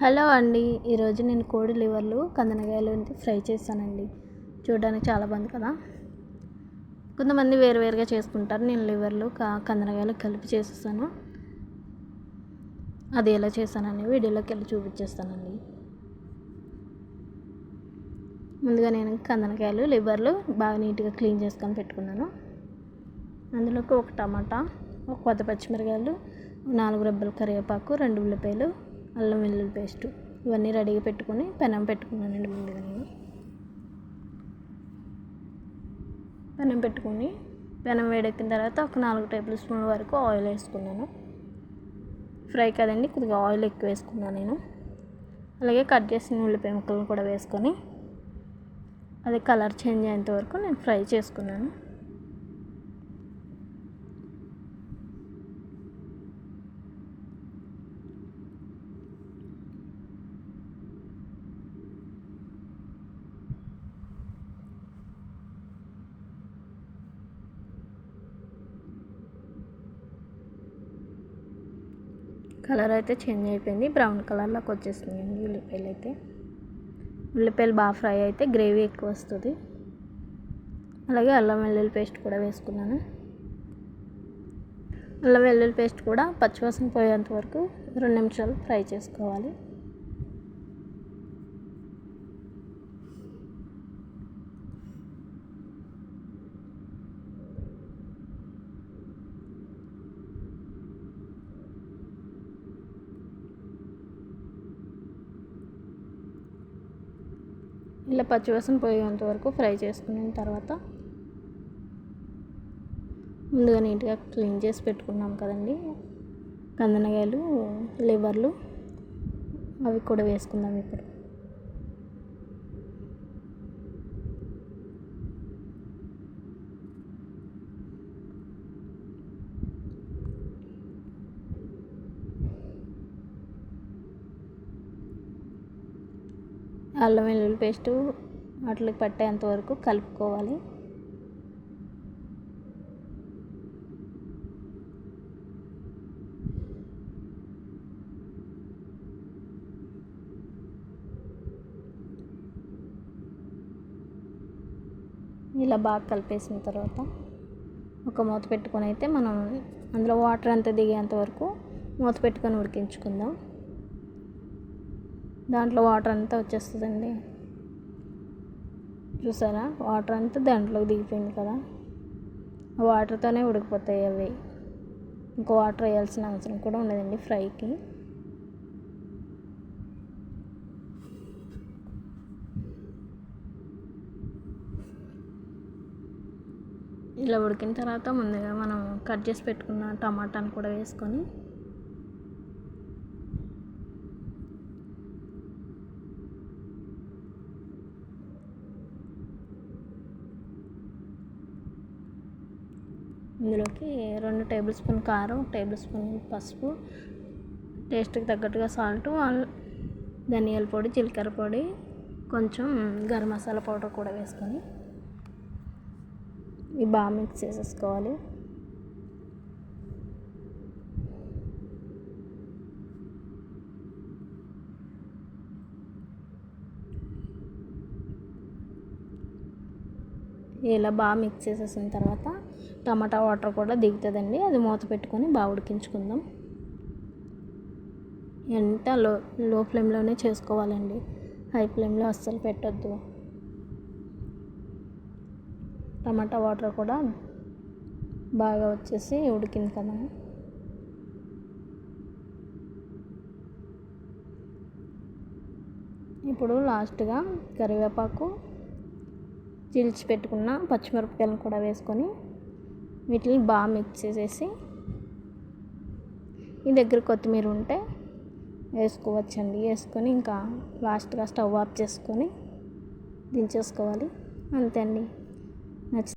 Hello అండి ఈరోజు నేను కోడి లివర్లు కందనకాయలు ఫ్రై చేస్తానండి. చూడడానికి చాలా బాగుంది కదా? కొంతమంది వేరువేరుగా చేసుకుంటారు. నేను లివర్లు కందనకాయలు కలిపి చేసేస్తాను. అది ఎలా చేస్తానని వీడియోలోకి వెళ్ళి చూపించేస్తానండి. ముందుగా నేను కందనకాయలు లివర్లు బాగా నీట్గా క్లీన్ చేసుకొని పెట్టుకున్నాను. అందులోకి ఒక టమాటా ఒక కొత్త పచ్చిమిరకాయలు నాలుగు రెబ్బల కరివేపాకు రెండు ఉల్లిపాయలు అల్లం వెల్లుల్లి పేస్టు ఇవన్నీ రెడీగా పెట్టుకొని పెనం పెట్టుకున్నానండి ముందుగా నేను. పెనం పెట్టుకొని పెనం వేడెక్కిన తర్వాత ఒక నాలుగు టేబుల్ స్పూన్ల వరకు ఆయిల్ వేసుకున్నాను. ఫ్రై కదండి కొద్దిగా ఆయిల్ ఎక్కువ వేసుకున్నాను నేను. అలాగే కట్ చేసిన ఉల్లిపాయ ముక్కలను కూడా వేసుకొని అది కలర్ చేంజ్ అయ్యేంత వరకు నేను ఫ్రై చేసుకున్నాను. కలర్ అయితే చేంజ్ అయిపోయింది. బ్రౌన్ కలర్లోకి వచ్చేసిందండి ఉల్లిపాయలు అయితే. ఉల్లిపాయలు బాగా ఫ్రై అయితే గ్రేవీ ఎక్కువ వస్తుంది. అలాగే అల్లం వెల్లుల్లి పేస్ట్ కూడా వేసుకున్నాను. అల్లం వెల్లుల్లి పేస్ట్ కూడా పచ్చివాసన పోయేంత వరకు రెండు నిమిషాలు ఫ్రై చేసుకోవాలి. ఇలా పచ్చివాసన పోయేంత వరకు ఫ్రై చేసుకున్న తర్వాత ముందుగా నీట్గా క్లీన్ చేసి పెట్టుకున్నాం కదండి. కందనకాయలు లివర్లు అవి కూడా వేసుకుందాం ఇప్పుడు. అల్లం వెల్లుల్లి పేస్టు వాటికి పట్టేంత వరకు కలుపుకోవాలి. ఇలా బాగా కలిపేసిన తర్వాత ఒక మూత పెట్టుకొని అయితే మనం అందులో వాటర్ అంతా దిగేంత వరకు మూత పెట్టుకొని ఉడికించుకుందాం. దాంట్లో వాటర్ అంతా వచ్చేస్తుందండి. చూసారా? వాటర్ అంతా దాంట్లోకి దిగిపోయింది కదా. వాటర్తోనే ఉడికిపోతాయి అవి. ఇంకో వాటర్ వేయాల్సిన అవసరం కూడా ఉండదండి ఫ్రైకి. ఇలా ఉడికిన తర్వాత ముందుగా మనం కట్ చేసి పెట్టుకున్న టమాటాను కూడా వేసుకొని ఇందులోకి రెండు టేబుల్ స్పూన్ కారం టేబుల్ స్పూన్ పసుపు టేస్ట్కి తగ్గట్టుగా సాల్ట్ ధనియాల పొడి జీలకర్ర పొడి కొంచెం గరం మసాలా పౌడర్ కూడా వేసుకొని ఇవి బాగా మిక్స్ చేసేసుకోవాలి. ఇలా బాగా మిక్స్ చేసేసిన తర్వాత టమాటా వాటర్ కూడా దిగుతుందండి. అది మూత పెట్టుకొని బాగా ఉడికించుకుందాం. ఎంత లో లో ఫ్లేమ్లోనే చేసుకోవాలండి. హై ఫ్లేమ్లో అస్సలు పెట్టద్దు. టమాటా వాటర్ కూడా బాగా వచ్చేసి ఉడికింది కదా. ఇప్పుడు లాస్ట్గా కరివేపాకు చీల్చి పెట్టుకున్న పచ్చిమిరపకాయలను కూడా వేసుకొని వీటిని బాగా మిక్స్ చేసేసి మీ దగ్గర కొత్తిమీర ఉంటే వేసుకోవచ్చండి. వేసుకొని ఇంకా లాస్ట్గా స్టవ్ ఆఫ్ చేసుకొని దించేసుకోవాలి. అంతే అండి. నచ్చి